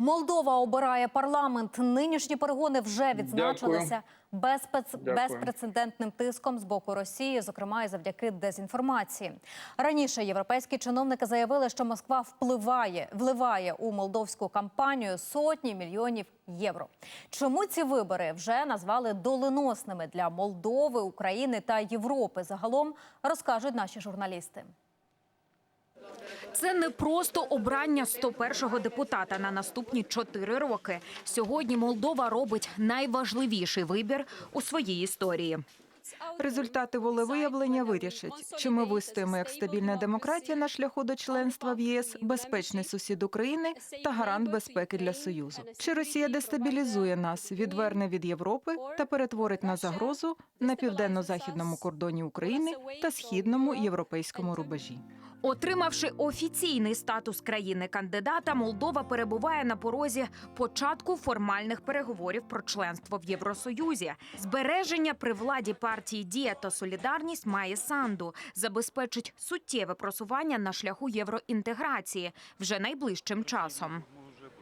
Молдова обирає парламент. Нинішні перегони вже відзначилися безпец... Безпрецедентним тиском з боку Росії, зокрема і завдяки дезінформації. Раніше європейські чиновники заявили, що Москва впливає, вливає у молдовську кампанію сотні мільйонів євро. Чому ці вибори вже назвали доленосними для Молдови, України та Європи? Загалом розкажуть наші журналісти. Це не просто обрання 101-го депутата на наступні чотири роки. Сьогодні Молдова робить найважливіший вибір у своїй історії. Результати волевиявлення вирішать, чи ми вистоїмо як стабільна демократія на шляху до членства в єС, безпечний сусід України та гарант безпеки для союзу. Чи Росія дестабілізує нас, відверне від Європи та перетворить на загрозу на південно-західному кордоні України та східному європейському рубежі? Отримавши офіційний статус країни-кандидата, Молдова перебуває на порозі початку формальних переговорів про членство в Євросоюзі. Збереження при владі партії Дія та Солідарність має санду, забезпечить суттєве просування на шляху євроінтеграції вже найближчим часом.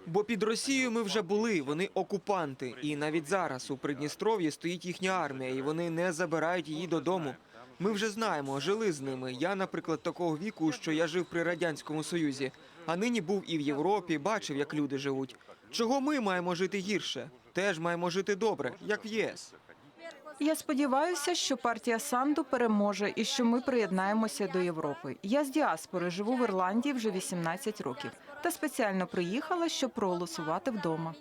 Бо під Росією ми вже були, вони окупанти. І навіть зараз у Придністров'ї стоїть їхня армія, і вони не забирають її додому. Ми вже знаємо, жили з ними. Я, наприклад, такого віку, що я жив при радянському союзі, а нині був і в Європі, бачив, як люди живуть. Чого ми маємо жити гірше? Теж маємо жити добре, як в ЄС. Я сподіваюся, що партія Санду переможе і що ми приєднаємося до Європи. Я з діаспори живу в Ірландії вже 18 років та спеціально приїхала, щоб проголосувати вдома.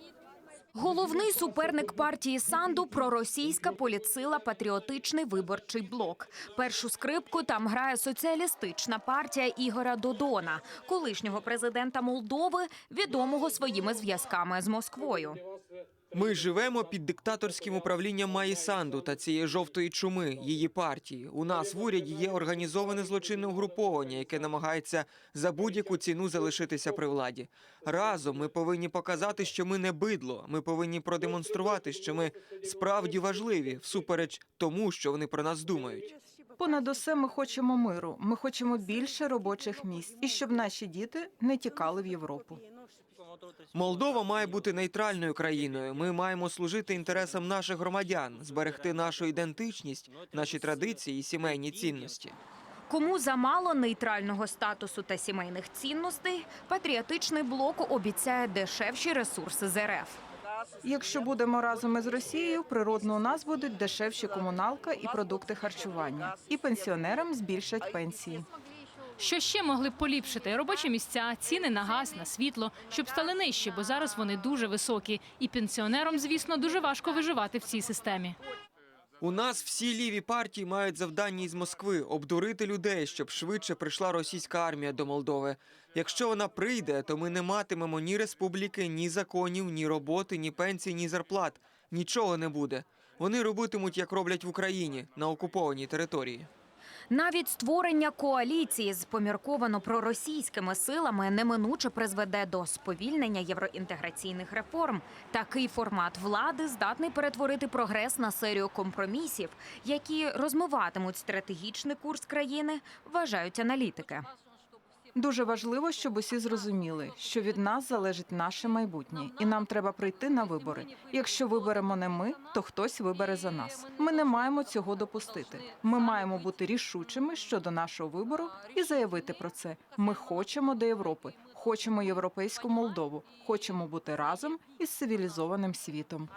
Головний суперник партії Санду проросійська політсила Патріотичний виборчий блок. Першу скрипку там грає соціалістична партія Ігора Додона, колишнього президента Молдови, відомого своїми зв'язками з Москвою. Ми живемо під диктаторським управлінням Маї Санду та цієї жовтої чуми, її партії. У нас в уряді є організоване злочинне угруповання, яке намагається за будь-яку ціну залишитися при владі. Разом ми повинні показати, що ми не бидло. Ми повинні продемонструвати, що ми справді важливі, всупереч тому, що вони про нас думають. Понад усе ми хочемо миру. Ми хочемо більше робочих місць і щоб наші діти не тікали в Європу. Молдова має бути нейтральною країною. Ми маємо служити інтересам наших громадян, зберегти нашу ідентичність, наші традиції і сімейні цінності. Кому замало нейтрального статусу та сімейних цінностей, патріотичний блок обіцяє дешевші ресурси з РФ. Якщо будемо разом із Росією, природно у нас будуть дешевші комуналка і продукти харчування, і пенсіонерам збільшать пенсії. Що ще могли б поліпшити робочі місця, ціни на газ, на світло, щоб стали нижчі, бо зараз вони дуже високі. І пенсіонерам, звісно, дуже важко виживати в цій системі. У нас всі ліві партії мають завдання із Москви обдурити людей, щоб швидше прийшла російська армія до Молдови. Якщо вона прийде, то ми не матимемо ні республіки, ні законів, ні роботи, ні пенсій, ні зарплат. Нічого не буде. Вони робитимуть, як роблять в Україні на окупованій території. Навіть створення коаліції з помірковано проросійськими силами неминуче призведе до сповільнення євроінтеграційних реформ. Такий формат влади здатний перетворити прогрес на серію компромісів, які розмиватимуть стратегічний курс країни, вважають аналітики. Дуже важливо, щоб усі зрозуміли, що від нас залежить наше майбутнє, і нам треба прийти на вибори. Якщо виберемо не ми, то хтось вибере за нас. Ми не маємо цього допустити. Ми маємо бути рішучими щодо нашого вибору і заявити про це. Ми хочемо до Європи, хочемо європейську Молдову, хочемо бути разом із цивілізованим світом.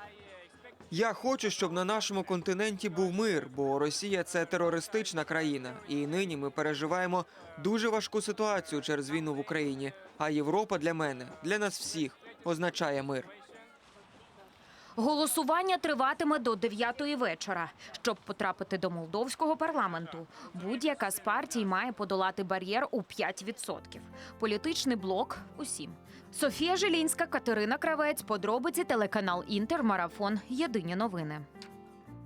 Я хочу, щоб на нашому континенті був мир, бо Росія це терористична країна, і нині ми переживаємо дуже важку ситуацію через війну в Україні. А Європа для мене, для нас всіх, означає мир. Голосування триватиме до 9-ї вечора. Щоб потрапити до молдовського парламенту, будь-яка з партій має подолати бар'єр у 5%. Політичний блок усім. Софія Жилінська, Катерина Кравець, подробиці телеканал Інтер, Марафон. Єдині новини.